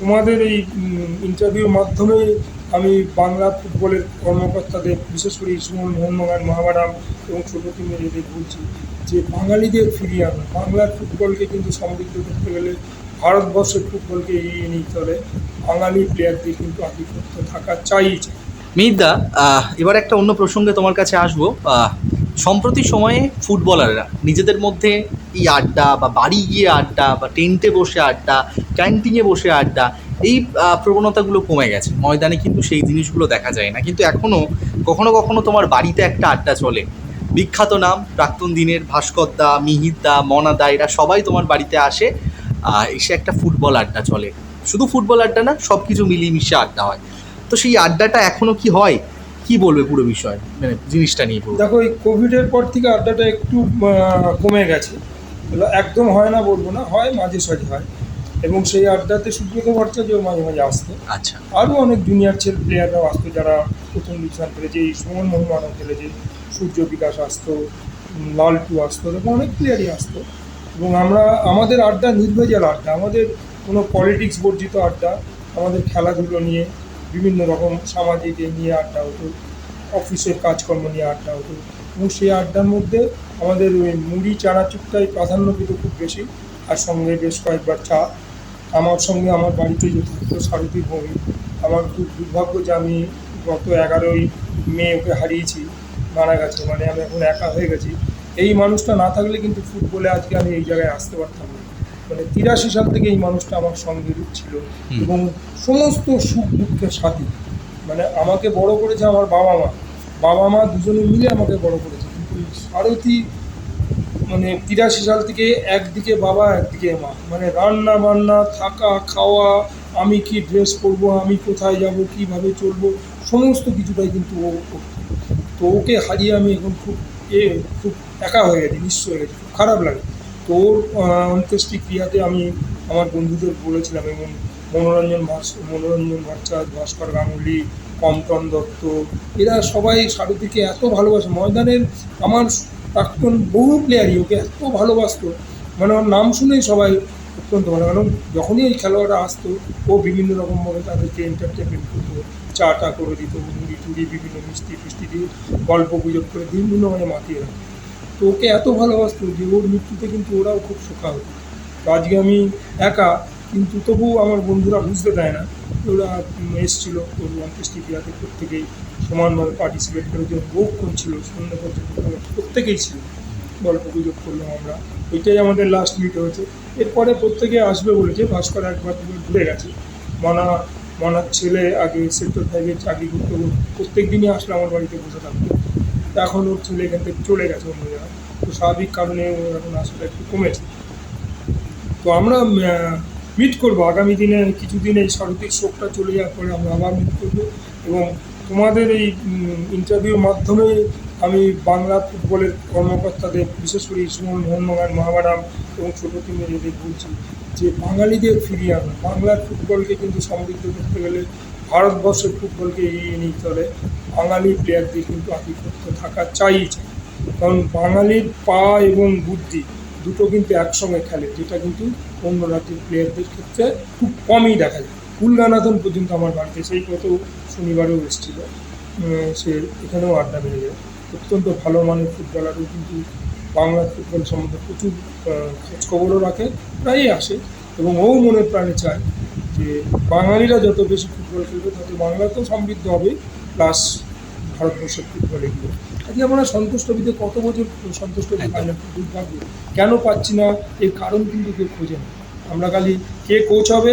তোমাদের এই ইন্টারভিউর মাধ্যমে আমি বাংলা ফুটবলের কর্মকর্তাদের, বিশেষ করে সুমন মোহনবাগান মহাবারাম এবং ছোটো এদের বলছি যে বাঙালিদের ফিরিয়ে আনো। বাংলার ফুটবলকে কিন্তু সমৃদ্ধ করতে গেলে ভারতবর্ষের ফুটবলকে এগিয়ে নিতে হলে বাঙালি প্লেয়ারদের কিন্তু আধিপত্য থাকা চাই। মিহিরদা এবার একটা অন্য প্রসঙ্গে তোমার কাছে আসব। সম্প্রতি সময়ে ফুটবলাররা নিজেদের মধ্যে এই আড্ডা বা বাড়ি গিয়ে আড্ডা বা টেন্টে বসে আড্ডা, ক্যান্টিনে বসে আড্ডা, এই প্রবণতাগুলো কমে গেছে। ময়দানে কিন্তু সেই জিনিসগুলো দেখা যায় না। কিন্তু এখনও কখনো কখনো তোমার বাড়িতে একটা আড্ডা চলে। বিখ্যাত নাম প্রাক্তন দিনের ভাস্করদা, মিহিরদা, মনাদা, এরা সবাই তোমার বাড়িতে আসে এসে একটা ফুটবল আড্ডা চলে। শুধু ফুটবল আড্ডা না সব কিছু মিলিয়ে আড্ডা হয়। তো সেই আড্ডাটা এখনও কি হয়? কি বলবে পুরো বিষয়? মানে জিনিসটা নিয়ে দেখো, এই কোভিডের পর থেকে আড্ডাটা একটু কমে গেছে। একদম হয় না বলব না হয় মাঝে সাঝে হয়। এবং সেই আড্ডাতে সুব্রত ভট্টাচার্য মাঝে মাঝে আসতো। আচ্ছা। আরও অনেক জুনিয়র ছেলে প্লেয়াররাও আসতো যারা প্রথম ডিভিশন খেলেছে এই সুমন মোহনবাগান খেলেছে সূর্য বিকাশ আসতো লালটু আসতো এরকম অনেক প্লেয়ারই আসতো। এবং আমরা আমাদের আড্ডা নির্ভেজাল আড্ডা আমাদের কোনো পলিটিক্স বর্জিত আড্ডা আমাদের খেলাধুলো নিয়ে বিভিন্ন রকম সামাজিক নিয়ে আড্ডা হতো অফিসের কাজকর্ম নিয়ে আড্ডা হতো। এবং সেই আড্ডার মধ্যে আমাদের ওই মুড়ি চানাচুরটাই প্রাধান্য পেত খুব বেশি। আর সঙ্গে বেশ কয়েকবার চা। আমার সঙ্গে আমার বাড়িতে যে থাকতো সারথী ভৌমিক আমার খুব দুর্ভাগ্য যে আমি গত এগারোই মে ওকে হারিয়েছি মারা গেছে। মানে আমি এখন একা হয়ে গেছি। এই মানুষটা না থাকলে কিন্তু ফুটবলে আজকে আমি এই জায়গায় আসতে পারতাম না। মানে তিরাশি সাল থেকে এই মানুষটা আমার সঙ্গে ছিল এবং সমস্ত সুখ দুঃখের সাথী। মানে আমাকে বড় করেছে আমার বাবা মা। বাবা মা দুজনে মিলে আমাকে বড় করেছে। কিন্তু সারথী মানে তিরাশি সাল থেকে একদিকে বাবা একদিকে মা। মানে রান্না বান্না থাকা খাওয়া আমি কি ড্রেস পরবো আমি কোথায় যাব কীভাবে চলবো সমস্ত কিছুটাই কিন্তু ও তো ওকে হারিয়ে আমি এখন খুব এ খুব একা হয়ে গেছি নিঃস্ব হয়ে গেছি খুব খারাপ লাগে। তো ওর আহ, অন্ত্যেষ্টিক্রিয়াতে আমি আমার বন্ধুদের বলেছিলাম এবং মনোরঞ্জন ভাস, মনোরঞ্জন ভট্টাচার্য ভাস্কর গাঙ্গুলি কমটন দত্ত, এরা সবাই সারথীকে এত ভালোবাসে। ময়দানের আমার প্রাক্তন বহু প্লেয়ারই ওকে এত ভালোবাসতো। মানে ওর নাম শুনেই সবাই অত্যন্ত ভালো। কারণ যখনই এই খেলোয়াড়রা আসতো, ও বিভিন্ন রকমভাবে তাদেরকে এন্টারটেনমেন্ট করতো। চা টা করে দিত, মুড়ি টুড়ি, বিভিন্ন মিষ্টি ফিষ্টি দিয়ে গল্প গুজব করে বিভিন্নভাবে মাতিয়ে রাখতো। তো ওকে এত ভালোবাসতো যে ওর মৃত্যুতে কিন্তু ওরাও খুব শোকা হতো তো আজকে আমি একা কিন্তু তবুও আমার বন্ধুরা বুঝতে দেয় না ওরা এসছিল ওর অন্ত্যেষ্টিক্রিয়াতে প্রত্যেকেই সমানভাবে পার্টিসিপেট করেছে বহুক্ষণ ছিল সন্ধ্যা পর্যন্ত প্রত্যেকেই ছিল। গল্প গুজব করলাম আমরা। ওইটাই আমাদের লাস্ট মিট হয়েছে। এরপরে প্রত্যেকে আসবে বলেছে ভাস্কর একবার ঘুরে গেছে। মনা, মনার ছেলে আগে সেক্টর ফাইভে চাকরি করতো, প্রত্যেক দিনই আসলে আমার বাড়িতে বসে থাকতো। এখন ওর ছেলে এখান থেকে চলে গেছে অন্য জায়গায়। তো স্বাভাবিক কারণে ওর এখন আসলে একটু কমেছে। তো আমরা মিট করব। আগামী দিনে কিছুদিন এই সারথীর শোকটা চলে যাওয়ার পরে আমরা আবার মিট করব। এবং তোমাদের এই ইন্টারভিউর মাধ্যমে আমি বাংলা ফুটবলের কর্মকর্তাদের, বিশেষ করে সুমন মোহনবাগান মহাবারাম এবং ছোটো টিমের এদের বলছি, যে বাঙালিদের ফিরিয়ে আনো। বাংলার ফুটবলকে কিন্তু সমৃদ্ধ করতে গেলে ভারতবর্ষের ফুটবলকে এগিয়ে নিতে হলে বাঙালি প্লেয়ারদের কিন্তু আধিপত্য থাকা চাই। কারণ বাঙালির পা এবং বুদ্ধি দুটো কিন্তু একসঙ্গে খেলে, যেটা কিন্তু অন্য রাজ্যের প্লেয়ারদের ক্ষেত্রে খুব কমই দেখা যায়। উল্লানাথন পর্যন্ত আমার বাড়িতে, সেই গত শনিবারেও এসেছিল। সে এখানেও আড্ডা বেড়ে যায়। অত্যন্ত ভালো মানের ফুটবলারও কিন্তু বাংলা ফুটবল সম্বন্ধে প্রচুর খোঁজখবরও রাখে, প্রায়ই আসে। এবং ও মনে প্রাণে চায় যে বাঙালিরা যত বেশি ফুটবল খেলবে, তত বাংলা তো সমৃদ্ধ হবে প্লাস ভারতবর্ষের ফুটবল এগুলো আজকে আমরা সন্তুষ্ট বিদে কত বছর সন্তুষ্ট। দুর্ভাগ্য কেন পাচ্ছি না? এর কারণ কিন্তু কেউ খোঁজে না। আমরা খালি কে কোচ হবে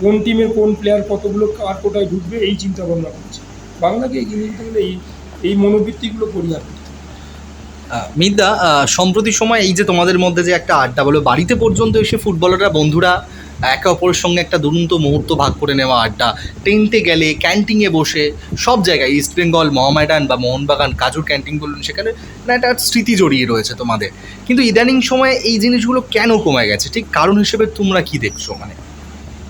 কোন টিমের কোন প্লেয়ার কতগুলো কার কোটায় ঢুকবে এই চিন্তা ভাবনা করছি। বাংলাকে এগিয়ে নিতে গেলে এই এই মনোবৃত্তিগুলো পরিহার করতে আহ, সম্প্রতি সময় এই যে তোমাদের মধ্যে যে একটা আড্ডা বলো বাড়িতে পর্যন্ত এসে ফুটবলাররা বন্ধুরা একে অপরের সঙ্গে একটা দুরন্ত মুহূর্ত ভাগ করে নেওয়া আড্ডা। টেন্টে গেলে ক্যান্টিনে বসে সব জায়গায় ইস্ট বেঙ্গল মোহামেডান বা মোহনবাগান কাজুর ক্যান্টিন বলুন সেখানে না একটা স্মৃতি জড়িয়ে রয়েছে তোমাদের। কিন্তু ইদানিং সময়ে এই জিনিসগুলো কেন কমে গেছে? ঠিক কারণ হিসেবে তোমরা কি দেখছ মানে?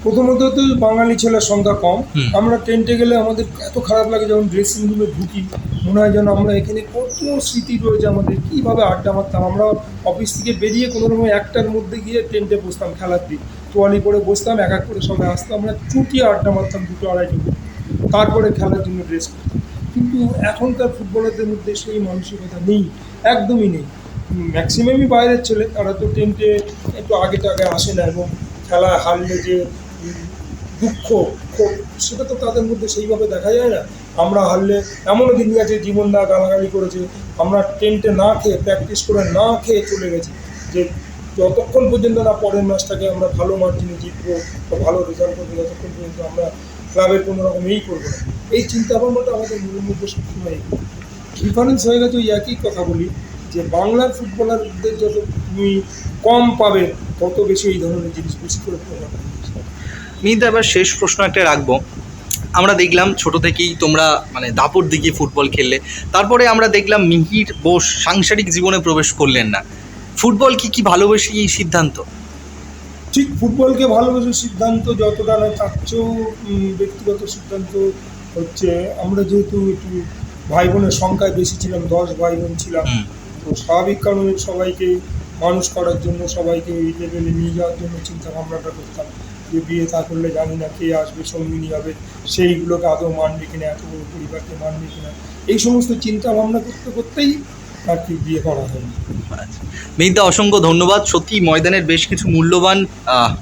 প্রথমত তো বাঙালি ছেলের সংখ্যা কম। আমরা টেন্টে গেলে আমাদের এত খারাপ লাগে যখন ড্রেসিং রুমে ঢুকি মনে হয় যেন আমরা এখানে কত স্মৃতি রয়েছে আমাদের কীভাবে আড্ডা মারতাম। আমরা অফিস থেকে বেরিয়ে কোনো রকম একটার মধ্যে গিয়ে টেন্টে বসতাম খেলার দিন তোয়ালি করে বসতাম, এক এক করে সবাই আসতাম আমরা চুটিয়ে আড্ডা মারতাম দুটো আড়াইটে। তারপরে খেলার জন্য ড্রেস করতাম। কিন্তু এখনকার ফুটবলারদের মধ্যে সেই মানসিকতা নেই, একদমই নেই। ম্যাক্সিমামই বাইরের ছেলে, তারা তো টেন্টে একটু আগে টাগে আসে না এবং খেলা হারলে যে দুঃখ সেটা তো তাদের মধ্যে সেইভাবে দেখা যায় না। আমরা হারলে এমনও দিন গেছে, জীবন দা গালাগালি করেছে, আমরা টেন্টে না খেয়ে প্র্যাকটিস করে না খেয়ে চলে গেছি, যে যতক্ষণ পর্যন্ত না পরের ম্যাচটাকে আমরা ভালো মার্জিনে জিতবো বা ভালো রেজাল্ট করব, ততক্ষণ পর্যন্ত আমরা ক্লাবের কোনো রকম এই করব না। এই চিন্তা ভাবনাটা আমাদের মনের মধ্যে সবসময় ডিফারেন্স হয়ে গেছে ওই একই কথা বলি, যে বাংলার ফুটবলারদের যত তুমি কম পাবে, তত বেশি এই ধরনের জিনিস বেশি করে প্রভাব এবার শেষ প্রশ্ন একটা রাখব। আমরা দেখলাম ছোট থেকেই তোমরা মানে দাপট দিকে ফুটবল খেললে, তারপরে আমরা দেখলাম মিহির বোস সাংসারিক জীবনে প্রবেশ করলেন না। ফুটবল কি কি ভালোবেসে এই সিদ্ধান্ত? ঠিক ফুটবলকে ভালোবাসার সিদ্ধান্ত যতটা না তার চেয়েও ব্যক্তিগত সিদ্ধান্ত হচ্ছে আমরা যেহেতু একটু ভাই বোনের সংখ্যায় বেশি ছিলাম দশ ভাই বোন ছিলাম তো স্বাভাবিক কারণে সবাইকে মানুষ করার জন্য সবাইকে এই লেভেলে নিয়ে যাওয়ার জন্য চিন্তা ভাবনাটা করতাম যে বিয়ে থা করলে জানি না কে আসবে সঙ্গিনী হবে সেইগুলোকে আদৌ মানবে কিনা এত বড় পরিবারকে মানবে কিনা এই সমস্ত চিন্তা ভাবনা করতে করতেই কি বিয়ে করা হয়নি মিহিদা অসংখ্য ধন্যবাদ। সত্যি ময়দানের বেশ কিছু মূল্যবান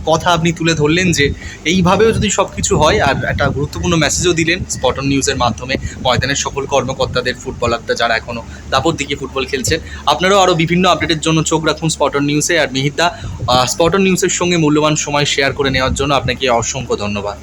কথা আপনি তুলে ধরলেন যে এইভাবেও যদি সব কিছু হয় আর একটা গুরুত্বপূর্ণ মেসেজও দিলেন স্পটন নিউজের মাধ্যমে ময়দানের সকল কর্মকর্তাদের ফুটবলাররা যারা এখনও দাপট দিকে ফুটবল খেলছেন আপনারাও আরও বিভিন্ন আপডেটের জন্য চোখ রাখুন স্পটন নিউজে আর মিহিদা স্পটন নিউজের সঙ্গে মূল্যবান সময় শেয়ার করে নেওয়ার জন্য আপনাকে অসংখ্য ধন্যবাদ।